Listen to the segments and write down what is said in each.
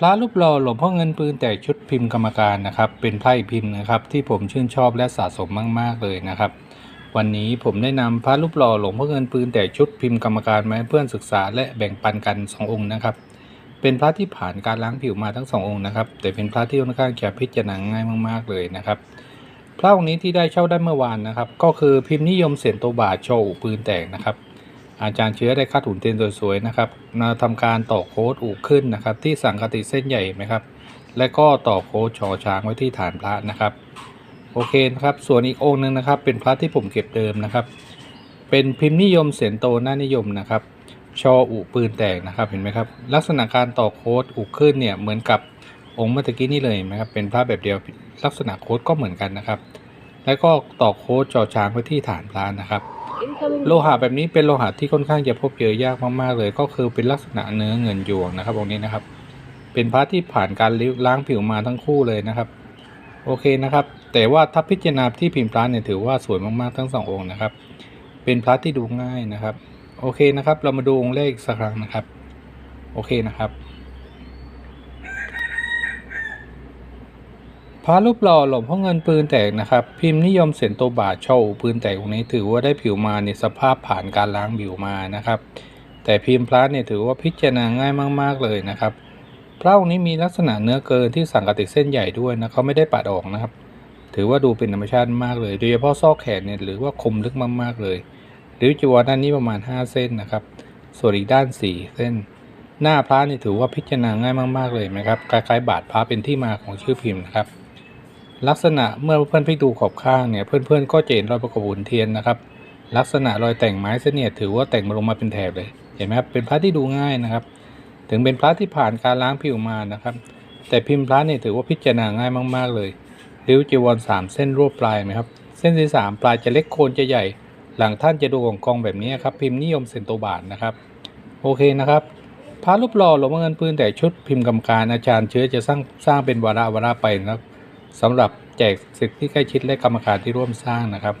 พระรูปหล่อหลวงพ่อเงินปืนแต่ชุดพิมพ์กรรมการนะครับ เป็นไพ่พิมพ์นะครับ ที่ผมชื่นชอบและสะสมมาก ๆ เลยนะครับ วันนี้ผมได้นำพระรูปหล่อหลวงพ่อเงินปืนแต่ชุดพิมพ์กรรมการมาให้เพื่อนศึกษาและแบ่งปันกันสององค์นะครับ เป็นพระที่ผ่านการล้างผิวมาทั้งสององค์นะครับ แต่เป็นพระที่ค่อนข้างจะพิจารณาง่ายมาก ๆ เลยนะครับพระองค์นี้ที่ได้เช่าได้เมื่อวานนะครับ ก็คือพิมพ์นิยมเสียนโตบาทโชว์ปืนแตกนะครับ อาจารย์เชื้อได้คัดหุ่นเทียนสวยๆนะครับมาทำการต่อโค้ดอู่ขึ้นนะครับ ที่สังกติเส้นใหญ่ไหมครับ และก็ต่อโค้ดชอช้างไว้ที่ฐานพระนะครับ โอเคนะครับ ส่วนอีกองค์หนึ่งนะครับ เป็นพระที่ผมเก็บเดิมนะครับ เป็นพิมพ์นิยมเสียนโตหน้านิยมนะครับ ชออุปืนแตกนะครับเห็นไหมครับ ลักษณะการต่อโค้ดอู่ขึ้นเนี่ยเหมือนกับองค์เมื่อกี้นี่เลยนไหมครับ เป็นพระแบบเดียวลักษณะโค้ดก็เหมือนกันนะครับ แล้วก็ต่อโค้ดจอช้างไว้ที่ฐานพระนะครับ โลหะแบบนี้เป็นโลหะที่ค่อนข้างจะพบเจอยากมากๆเลย ก็คือเป็นลักษณะเนื้อเงินยวงนะครับองค์นี้นะครับ เป็นพระที่ผ่านการล้างผิวมาทั้งคู่เลยนะครับ โอเคนะครับ แต่ว่าถ้าพิจารณาที่พิมพ์พระเนี่ยถือว่าสวยมากๆทั้งสององค์นะครับ เป็นพระที่ดูง่ายนะครับ โอเคนะครับ เรามาดูองค์แรกอีกสักครั้งนะครับ โอเคนะครับ พระรูปหล่อหลวงพ่อเงินปืนแตกนะครับ พิมพ์นิยมเสียนโตบาทโชว์ปืนแตกองนี้ถือว่าได้ผิวมาในสภาพผ่านการล้างผิวมานะครับ แต่พิมพ์พระเนี่ยถือว่าพิจารณาง่ายมาก ๆเลยนะครับ พระองค์นี้มีลักษณะเนื้อเกินที่สังกติกเส้นใหญ่ด้วยนะเขาไม่ได้ปัดออกนะครับ ถือว่าดูเป็นธรรมชาติมากเลยโดยเฉพาะซอกแขนเนี่ยหรือว่าคมลึกมากๆเลยริ้วจีวรด้านนี้ประมาณ 5 เส้นนะครับ ส่วนอีกด้าน 4 เส้น หน้าพระนี่ถือว่าพิจารณาง่ายมากๆเลยนะครับคล้ายๆบาทพระเป็นที่มาของชื่อพิมพ์นะครับ ลักษณะเมื่อเพื่อนพลิกดูขอบข้างเนี่ยเพื่อนๆก็จะเห็นรอยประกบหุ่นเทียนนะครับ ลักษณะรอยแต่งไม้เสนียดถือว่าแต่งมาลงมาเป็นแถบเลยเห็นไหมครับเป็นพระที่ดูง่ายนะครับ ถึงเป็นพระที่ผ่านการล้างผิวมานะครับ แต่พิมพ์พระเนี่ยถือว่าพิจารณาง่ายมากๆเลยริ้วจีวรสามเส้นรวบปลายไหมครับเส้นที่สามปลายจะเล็กโคนจะใหญ่ หลังท่านจะดูของกองแบบนี้ครับพิมพ์นิยมเซนโตบาทนะครับ โอเคนะครับพระรูปหล่อหลวงพ่อเงินปืนแต่ชุดพิมพ์กรรมการอาจารย์เชื้อจะสร้างสร้างเป็นวาระวาระไปนะครับ สำหรับแจกสิทธิที่ใกล้ชิดและกรรมการที่ร่วมสร้างนะครับ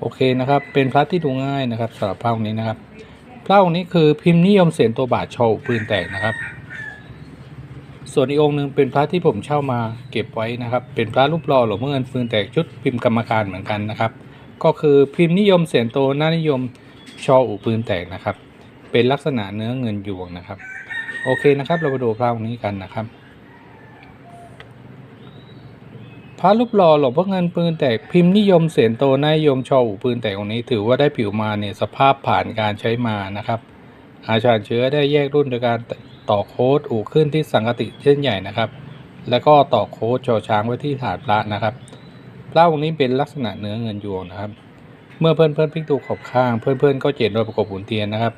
โอเคนะครับ เป็นพระที่ดูง่ายนะครับสำหรับพระองค์นี้นะครับ พระองค์นี้คือพิมพ์นิยมเสียนตัวบาทโชว์ปืนแตกนะครับ ส่วนอีกองค์หนึ่งเป็นพระที่ผมเช่ามาเก็บไว้นะครับ เป็นพระรูปหล่อหลวงพ่อเงินปืนแตกชุดพิมพ์กรรมการเหมือนกันนะครับ ก็คือพิมพ์นิยมเสียนโตหน้านิยมชออูปืนแตกนะครับ เป็นลักษณะเนื้อเงินยวงนะครับ โอเคนะครับ เรามาดูพระองค์นี้กันนะครับ พระรูปหล่อหลวงพ่อเงินปืนแตกพิมพ์นิยมเสียนโตนายยมชออูปืนแตกองนี้ถือว่าได้ผิวมาเนี่ยสภาพผ่านการใช้มานะครับ อาจารย์เชื้อได้แยกรุ่นโดยการต่อโค้ดอู่ขึ้นที่สังกติเช่นใหญ่นะครับ แล้วก็ต่อโค้ดชอช้างไว้ที่ฐานพระนะครับพระองค์นี้เป็นลักษณะเนื้อเงินยวงนะครับ เมื่อเพื่อนเพื่อนพลิกดูขอบข้าง เพื่อนเพื่อนก็เจนรอยประกบหุ่นเทียนนะครับ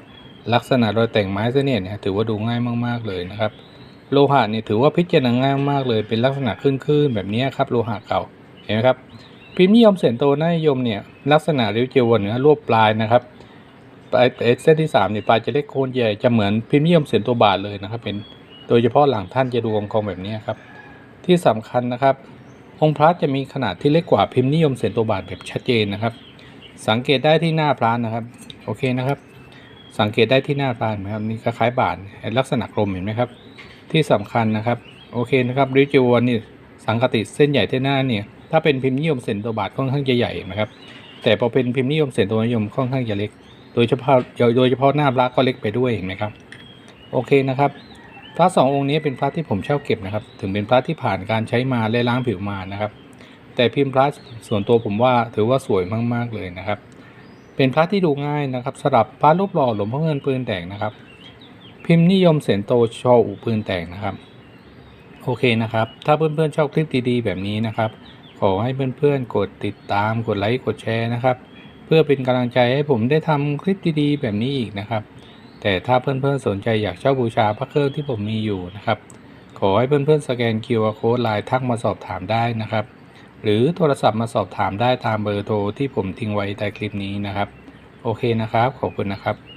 ลักษณะรอยแต่งไม้เสนียเนี่ยถือว่าดูง่ายมากๆเลยนะครับ โลหะเนี่ยถือว่าพิจารณาง่ายมากเลยเป็นลักษณะคลื่นๆแบบนี้ครับโลหะเก่าเห็นไหมครับพิมพ์นิยมเสียนโตน้านิยมเนี่ยลักษณะริ้วเจยวเหนือรวบปลายนะครับปลายเส้นที่สามเนี่ยปลายจะเล็กโคนใหญ่จะเหมือนพิมพ์นิยมเสียนตัวบาทเลยนะครับ เป็นโดยเฉพาะหลังท่านจะดูองคองแบบนี้ครับที่สำคัญนะครับ องค์พระจะมีขนาดที่เล็กกว่าพิมพ์นิยมเสียนตัวบาทแบบชัดเจนนะครับ สังเกตได้ที่หน้าพระนะครับโอเคนะครับ สังเกตได้ที่หน้าพระเห็นไหมครับนี่คล้ายบาทลักษณะกลมเห็นไหมครับ ที่สำคัญนะครับ โอเคนะครับริจิวรนี่สังกติเส้นใหญ่ที่หน้าเนี่ยถ้าเป็นพิมพ์นิยมเส้นตัวบาทค่อนข้างจะใหญ่นะครับ แต่พอเป็นพิมพ์นิยมเส้นตัวนิยมค่อนข้างจะเล็ก โดยเฉพาะโดยเฉพาะหน้าพระก็เล็กไปด้วยเห็นไหมครับ โอเคนะครับพระสององค์นี้เป็นพระที่ผมเช่าเก็บนะครับ ถึงเป็นพระที่ผ่านการใช้มาและล้างผิวมานะครับ แต่พิมพ์พระส่วนตัวผมว่าถือว่าสวยมากๆเลยนะครับ เป็นพระที่ดูง่ายนะครับสำหรับพระรูปหล่อหลวงพ่อเงินปืนแตกนะครับ พิมพ์นิยมเสียนโตโชออูปืนแตกนะครับ โอเคนะครับ ถ้าเพื่อนๆชอบคลิปดีๆแบบนี้นะครับ ขอให้เพื่อนๆกดติดตามกดไลค์กดแชร์นะครับ เพื่อเป็นกำลังใจให้ผมได้ทำคลิปดีๆแบบนี้อีกนะครับ แต่ถ้าเพื่อนๆสนใจอยากเช่าบูชาพระเครื่องที่ผมมีอยู่นะครับ ขอให้เพื่อนๆสแกน QR code ไลน์ทักมาสอบถามได้นะครับ หรือโทรศัพท์มาสอบถามได้ตามเบอร์โทรที่ผมทิ้งไว้ใต้คลิปนี้นะครับ โอเคนะครับ ขอบคุณนะครับ